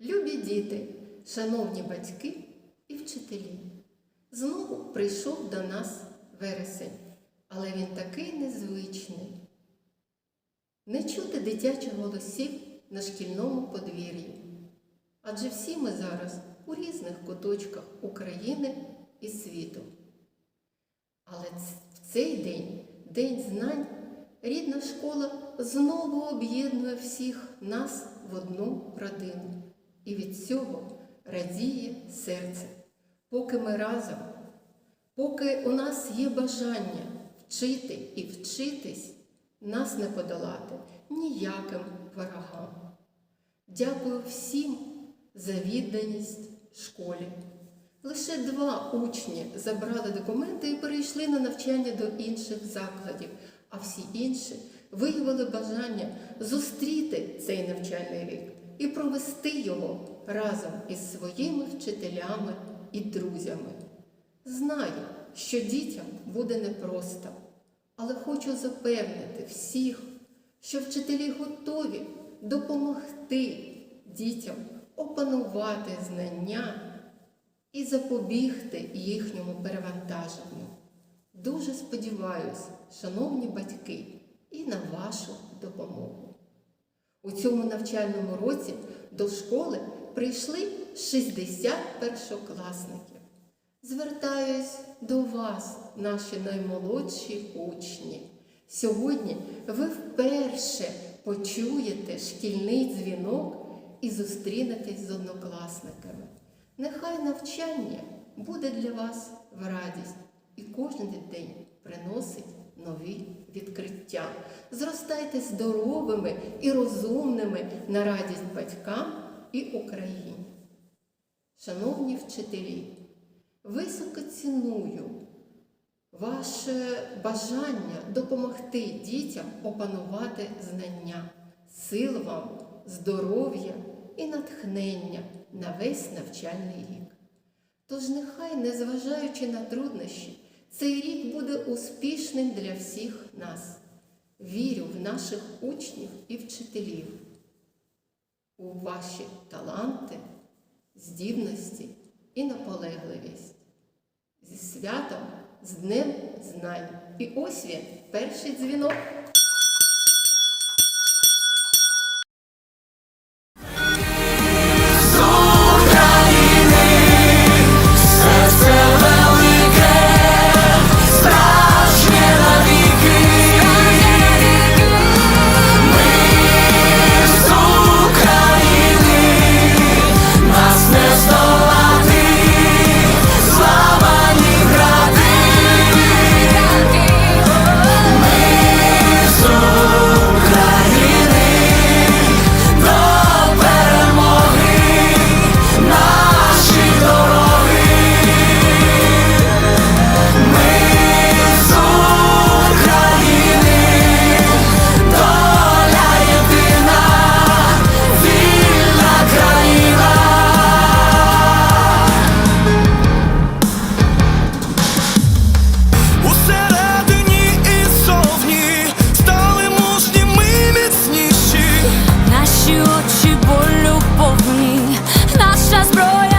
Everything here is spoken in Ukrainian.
Любі діти, шановні батьки і вчителі, знову прийшов до нас вересень, але він такий незвичний. Не чути дитячих голосів на шкільному подвір'ї. Адже всі ми зараз у різних куточках України і світу. Але в цей день, День знань, рідна школа знову об'єднує всіх нас в одну родину. І від цього радіє серце. Поки ми разом, поки у нас є бажання вчити і вчитись, нас не подолати ніяким ворогам. Дякую всім за відданість школі. Лише два учні забрали документи і перейшли на навчання до інших закладів, а всі інші виявили бажання зустріти цей навчальний рік і провести його разом із своїми вчителями і друзями. Знаю, що дітям буде непросто, але хочу запевнити всіх, що вчителі готові допомогти дітям опанувати знання і запобігти їхньому перевантаженню. Дуже сподіваюся, шановні батьки, і на вашу допомогу. У цьому навчальному році до школи прийшли 60 першокласників. Звертаюсь до вас, наші наймолодші учні. Сьогодні ви вперше почуєте шкільний дзвінок і зустрінетесь з однокласниками. Нехай навчання буде для вас в радість і кожен день приносить нові відкриття. Зростайте здоровими і розумними на радість батькам і Україні. Шановні вчителі, високо ціную ваше бажання допомогти дітям опанувати знання, сил вам, здоров'я і натхнення на весь навчальний рік. Тож нехай, незважаючи на труднощі, цей рік буде успішним для всіх нас. Вірю в наших учнів і вчителів, у ваші таланти, здібності і наполегливість. Зі святом, з Днем знань. І ось він, перший дзвінок. Наші очі болю повні, наша зброя.